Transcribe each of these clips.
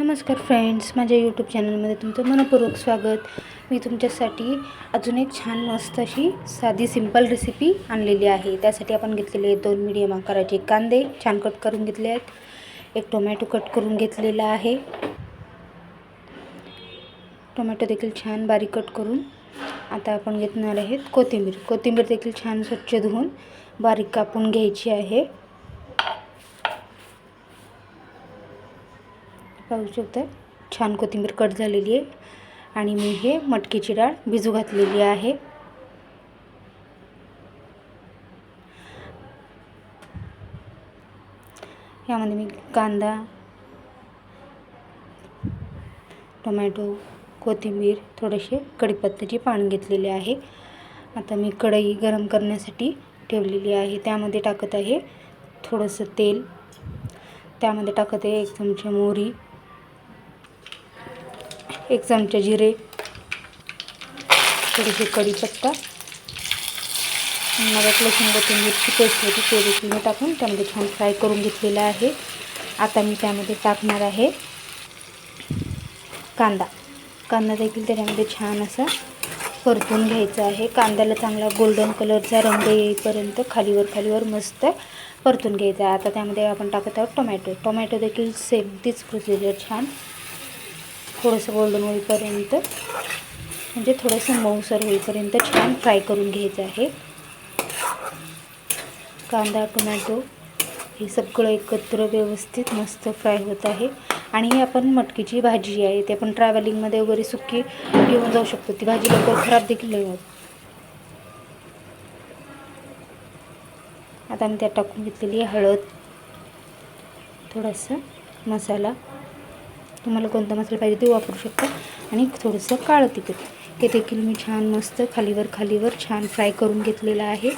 नमस्कार फ्रेंड्स माझ्या यूट्यूब चॅनलमध्ये तुमचं मनपूर्वक स्वागत. मी तुमच्यासाठी अजून एक छान मस्त अशी साधी सिंपल रेसिपी आणलेली आहे. त्यासाठी आपण घेतलेले आहेत दोन मिडियम आकाराचे कांदे छान कट करून घेतले आहेत. एक टोमॅटो कट करून घेतलेला आहे. टोमॅटो देखील छान बारीक कट करून आता आपण घेतणार आहेत कोथिंबीर. कोथिंबीर देखील छान स्वच्छ धुवून बारीक कापून घ्यायची आहे. पाहू शकता छान कोथिंबीर कट झालेली आहे. आणि मी हे मटकीची डाळ भिजू घातलेली आहे. यामध्ये मी कांदा टोमॅटो कोथिंबीर थोडेसे कढीपत्त्याची पान घेतलेले आहे. आता मी कढई गरम करण्यासाठी ठेवलेली आहे. त्यामध्ये टाकत आहे थोडंसं तेल. त्यामध्ये टाकत आहे एक चमचे मोहरी. एक चमचा जिरे थोडीशी कढीपत्ता मग लसूण कोथिंबीरची पेस्ट होती ते देखील मी टाकून त्यामध्ये छान फ्राय करून घेतलेलं आहे. आता मी त्यामध्ये टाकणार आहे कांदा. कांदा देखील त्याच्यामध्ये छान असा परतून घ्यायचा आहे. कांद्याला चांगला गोल्डन कलरचा रंग येईपर्यंत खालीवर खालीवर मस्त परतून घ्यायचा आहे. आता त्यामध्ये आपण टाकत आहोत टोमॅटो टोमॅटो देखील सेम तीच प्रोसिजर छान थोडंसं गोल्डन होईपर्यंत म्हणजे थोडंसं मऊसर होईपर्यंत छान फ्राय करून घ्यायचं आहे. कांदा टोमॅटो हे सगळं एकत्र व्यवस्थित मस्त फ्राय होत आहे. आणि ही आपण मटकीची भाजी आहे ते आपण ट्रॅव्हलिंगमध्ये वगैरे सुकी घेऊन जाऊ शकतो. ती भाजी लवकर खराब देखील नाही होत. आता मी त्यात टाकून घेतलेली हळद. थोडासा मसाला. तुम्हाला कोणता मसाला पाहिजे ते वापरू शकता. आणि थोडंसं काळं तिखट. हे देखील मी छान मस्त खालीवर खालीवर छान फ्राय करून घेतलेलं आहे.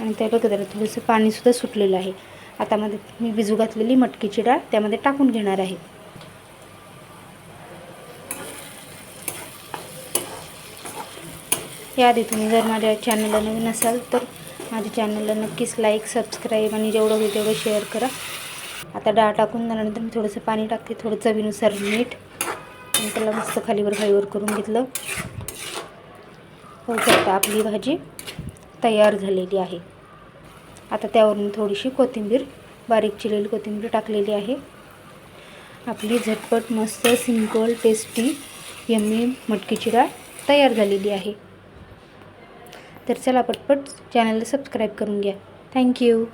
आणि त्या बघा त्याला थोडंसं पाणीसुद्धा सुटलेलं आहे. आता मध्ये मी भिजू घातलेली मटकीची डाळ त्यामध्ये टाकून घेणार आहे. याआधी तुम्ही जर माझ्या चॅनलला नवीन असाल तर माझ्या चॅनलला नक्कीच लाईक सबस्क्राईब आणि जेवढं होईल तेवढं शेअर करा. आता डाळ टाकून झाल्यानंतर मी थोडंसं पाणी टाकते. थोडं चवीनुसार मीठ. आणि त्याला मस्त खालीवर खालीवर करून घेतलं. हो शकता आपली भाजी तयार झालेली आहे. आता त्यावरून थोडीशी कोथिंबीर बारीक चिरलेली कोथिंबीर टाकलेली आहे. आपली झटपट मस्त सिंपल टेस्टी यम्मी मटकीची डाळ तयार झालेली आहे. तर चला पटपट चॅनलला सबस्क्राईब करून घ्या. थँक्यू